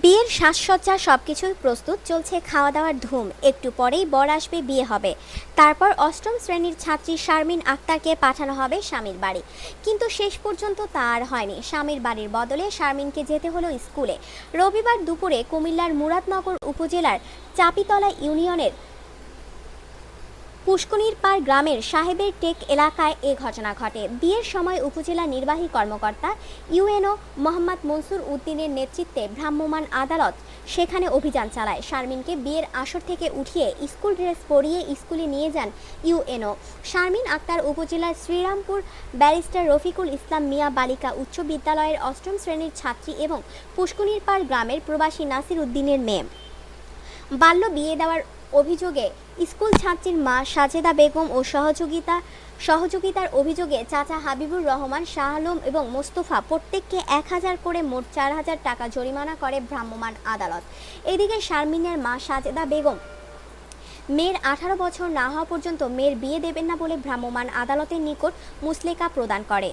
বিয়ের সাজসজ্জা সবকিছুই প্রস্তুত, চলছে খাওয়া দাওয়ার ধুম। একটু পরেই বর আসবে, বিয়ে হবে। তারপর অষ্টম শ্রেণির ছাত্রী শারমিন আক্তারকে পাঠানো হবে স্বামীর বাড়ি। কিন্তু শেষ পর্যন্ত তা আর হয়নি। স্বামীর বাড়ির বদলে শারমিনকে যেতে হলো স্কুলে। রবিবার দুপুরে কুমিল্লার মুরাদনগর উপজেলার চাপিতলা ইউনিয়নের পুষ্কনির পাড় গ্রামের সাহেবের টেক এলাকায় এ ঘটনা ঘটে। বিয়ের সময় উপজেলা নির্বাহী কর্মকর্তা ইউএনও মোহাম্মদ মনসুর উদ্দিনের নেতৃত্বে ভ্রাম্যমাণ আদালত সেখানে অভিযান চালায়। শারমিনকে বিয়ের আসর থেকে উঠিয়ে স্কুল ড্রেস পরিয়ে স্কুলে নিয়ে যান ইউএনও। শারমিন আক্তার উপজেলার শ্রীরামপুর ব্যারিস্টার রফিকুল ইসলাম মিয়া বালিকা উচ্চ বিদ্যালয়ের অষ্টম শ্রেণির ছাত্রী এবং পুষ্কনির পাড় গ্রামের প্রবাসী নাসির উদ্দিনের মেয়ে। বাল্য বিয়ে দেওয়ার অভিযোগে স্কুল ছাত্রীর মা সাজেদা বেগম ও সহযোগিতা, সহযোগিতার অভিযোগে চাচা হাবিবুর রহমান, শাহ আলম এবং মোস্তফা প্রত্যেককে এক হাজার করে মোট চার হাজার টাকা জরিমানা করে ভ্রাম্যমাণ আদালত। এদিকে শারমিনের মা সাজেদা বেগম মেয়ের আঠারো বছর না হওয়া পর্যন্ত মেয়ের বিয়ে দেবেন না বলে ভ্রাম্যমাণ আদালতের নিকট মুসলেকা প্রদান করে।